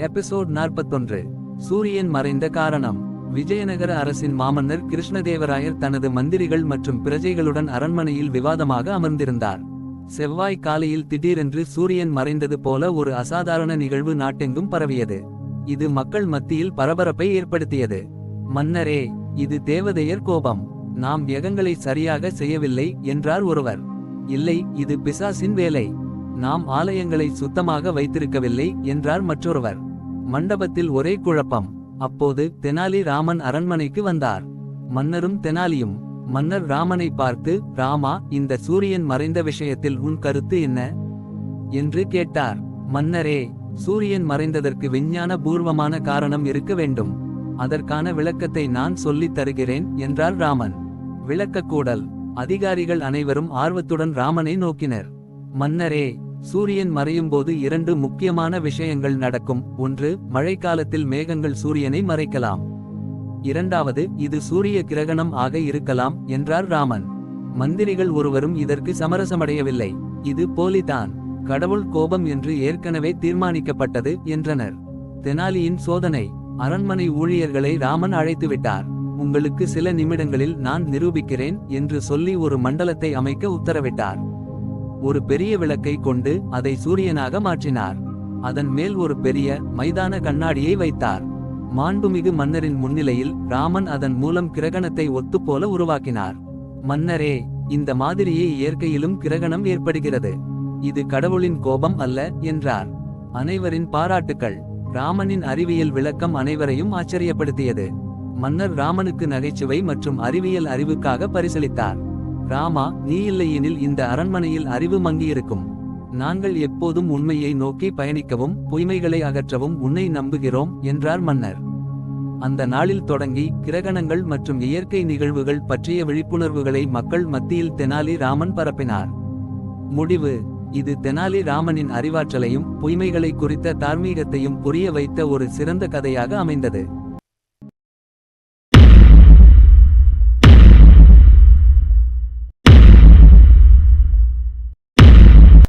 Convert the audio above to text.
Episode நாற்பத்தொன்று. சூரியன் மறைந்த காரணம். விஜயநகர அரசின் மாமன்னர் கிருஷ்ணதேவராயர் தனது மந்திரிகள் மற்றும் பிரஜைகளுடன் அரண்மனையில் விவாதமாக அமர்ந்திருந்தார். செவ்வாய் காலையில் திடீரென்று சூரியன் மறைந்தது போல ஒரு அசாதாரண நிகழ்வு நாட்டெங்கும் பரவியது. இது மக்கள் மத்தியில் பரபரப்பை ஏற்படுத்தியது. மன்னரே இது தேவதையர் கோபம். நாம் யகங்களை சரியாக செய்யவில்லை என்றார் ஒருவர். இல்லை இது பிசாசின் வேலை. நாம் ஆலயங்களை சுத்தமாக வைத்திருக்கவில்லை என்றார் மற்றொருவர். மண்டபத்தில் ஒரே குழப்பம். அப்போது தெனாலி ராமன் அரண்மனைக்கு வந்தார். மன்னரும் தெனாலியும் மன்னர் ராமனை பார்த்து ராமா இந்த சூரியன் மறைந்த விஷயத்தில் உன் கருத்து என்ன? என்று கேட்டார். மன்னரே சூரியன் மறைந்ததற்கு விஞ்ஞான பூர்வமான காரணம் இருக்க வேண்டும். அதற்கான விளக்கத்தை நான் சொல்லித் தருகிறேன் என்றார் ராமன். விளக்கக்கூடல் அதிகாரிகள் அனைவரும் ஆர்வத்துடன் ராமனை நோக்கினர். மன்னரே சூரியன் மறையும் போது இரண்டு முக்கியமான விஷயங்கள் நடக்கும். ஒன்று மழைக்காலத்தில் மேகங்கள் சூரியனை மறைக்கலாம். இரண்டாவது இது சூரிய கிரகணம் ஆக இருக்கலாம் என்றார் ராமன். மந்திரிகள் ஒருவரும் இதற்கு சமரசமடையவில்லை. இது போலிதான். கடவுள் கோபம் என்று ஏற்கனவே தீர்மானிக்கப்பட்டது என்றனர். தெனாலியின் சோதனை. அரண்மனை ஊழியர்களை ராமன் அழைத்துவிட்டார். உங்களுக்கு சில நிமிடங்களில் நான் நிரூபிக்கிறேன் என்று சொல்லி ஒரு மண்டலத்தை அமைக்க உத்தரவிட்டார். ஒரு பெரிய விளக்கை கொண்டு அதை சூரியனாக மாற்றினார். அதன் மேல் ஒரு பெரிய மைதான கண்ணாடியை வைத்தார். மாண்புமிகு மன்னரின் முன்னிலையில் ராமன் அதன் மூலம் கிரகணத்தை ஒத்துப்போல உருவாக்கினார். மன்னரே இந்த மாதிரியே இயற்கையிலும் கிரகணம் ஏற்படுகிறது. இது கடவுளின் கோபம் அல்ல என்றார். அனைவரின் பாராட்டுக்கள். ராமனின் அறிவியல் விளக்கம் அனைவரையும் ஆச்சரியப்படுத்தியது. மன்னர் ராமனுக்கு நகைச்சுவை மற்றும் அறிவியல் அறிவுக்காக பரிசளித்தார். ராமா நீ இல்லையெனில் இந்த அரண்மனையில் அறிவு மங்கியிருக்கும். நாங்கள் எப்போதும் உண்மையை நோக்கி பயணிக்கவும் பொய்மைகளை அகற்றவும் உன்னை நம்புகிறோம் என்றார் மன்னர். அந்த நாளில் தொடங்கி கிரகணங்கள் மற்றும் இயற்கை நிகழ்வுகள் பற்றிய விழிப்புணர்வுகளை மக்கள் மத்தியில் தெனாலி ராமன் பரப்பினார். முடிவு இது தெனாலி ராமனின் அறிவாற்றலையும் பொய்மைகளை குறித்த தார்மீகத்தையும் புரிய வைத்த ஒரு சிறந்த கதையாக அமைந்தது.